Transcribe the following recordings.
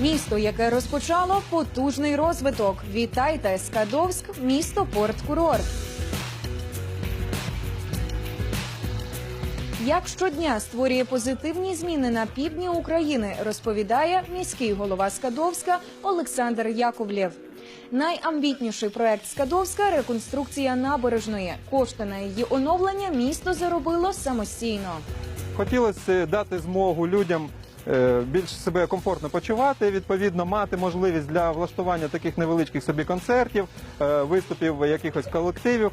Місто, яке розпочало потужний розвиток. Вітайте Скадовськ, місто порт курорт. Як щодня створює позитивні зміни на півдні України, розповідає міський голова Скадовська Олександр Яковлєв. Найамбітніший проект Скадовська реконструкція набережної. Кошти на її оновлення місто заробило самостійно. Хотілося дати змогу людям більш себе комфортно почувати, відповідно, мати можливість для влаштування таких невеличких собі концертів, е, виступів якихось колективів.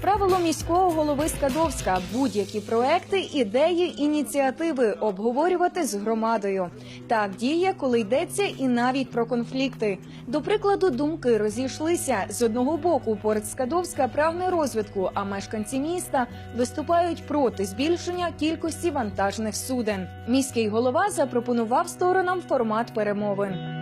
Правило міського голови Скадовська будь-які проекти, ідеї, ініціативи обговорювати з громадою. Так діє, коли йдеться і навіть про конфлікти. До прикладу, думки розійшлися з одного боку. Порт Скадовська прагне розвитку, а мешканці міста виступають проти збільшення кількості вантажних суден. Міський голова запропонував сторонам формат перемовин.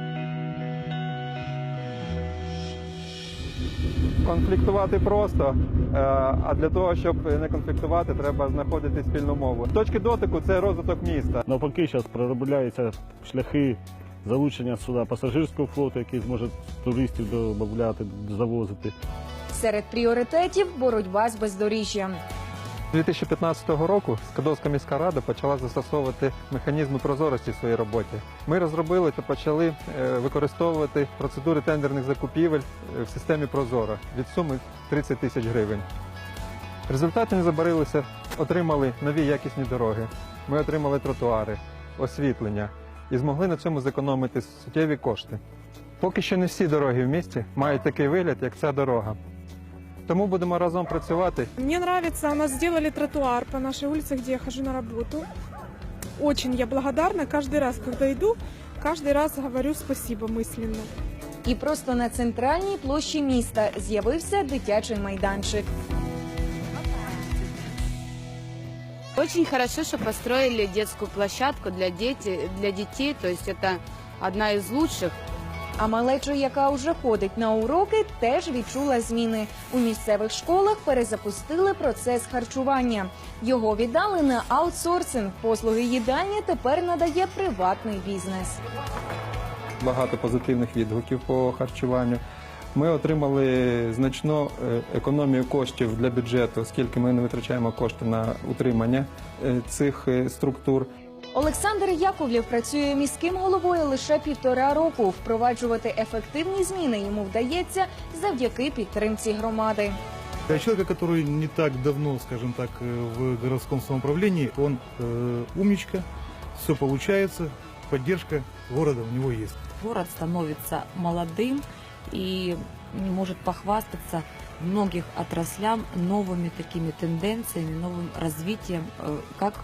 Конфліктувати просто, е, а для того, щоб не конфліктувати, треба знаходити спільну мову. Точки дотику це розвиток міста. Навпаки, зараз проробляються шляхи залучення сюди пасажирського флоту, який зможе туристів додати, завозити. Серед пріоритетів боротьба з бездоріжжям. 2015 року Скадовська міська рада почала застосовувати механізми прозорості в своїй роботі. Ми розробили та почали е, використовувати процедури тендерних закупівель е, в системі Прозоро від суми 30 тисяч гривень. В результаті не забарилися, отримали нові якісні дороги. Ми отримали тротуари, освітлення і змогли на цьому зекономити суттєві кошти. Поки що не всі дороги в місті мають такий вигляд, як ця дорога. Тому будемо разом працювати Мне нравится, у нас сделали тротуар по нашей улице, где я хожу на работу. Очень я благодарна. Каждый раз, когда иду, каждый раз говорю спасибо мысленно. І просто на центральній площі міста з'явився дитячий майданчик. Очень хорошо, что построили детскую площадку для, дети, для детей, то есть это одна из лучших. А малеча, яка вже ходить на уроки, теж відчула зміни. У місцевих школах перезапустили процес харчування. Його віддали на аутсорсинг. Послуги їдальні тепер надає приватний бізнес. багато позитивних відгуків по харчуванню. Ми отримали значну е, економію коштів для бюджету, оскільки ми не витрачаємо кошти на утримання е, цих е, структур. Олександр Яковлєв працює міським головою лише півтора року. Впроваджувати ефективні зміни йому вдається завдяки підтримці громади. Для человека, который не так давно, скажем так, э, в городском самоуправлении, он э, умничка, все получается, поддержка города у него есть. город становится молодым и может похвастаться многих отраслям новыми такими тенденциями, новым развитием, э, как э,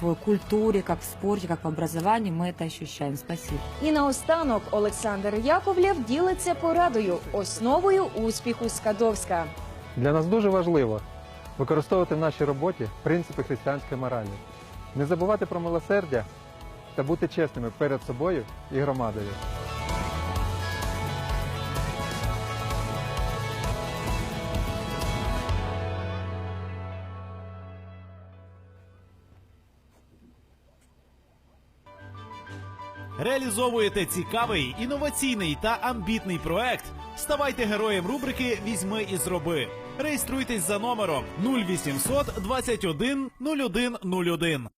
в культуре, как в спорте, как в образовании. Мы это ощущаем. Спасибо. І наостанок Олександр Яковлєв ділиться порадою, основою успіху Скадовська. Для нас дуже важливо використовувати в нашій роботі принципи християнської моралі, не забувати про милосердя та бути чесними перед собою і громадою. Реалізовуєте цікавий, інноваційний та амбітний проект. Ставайте героєм рубрики Візьми і зроби. Реєструйтесь за номером 0800 21 01 01.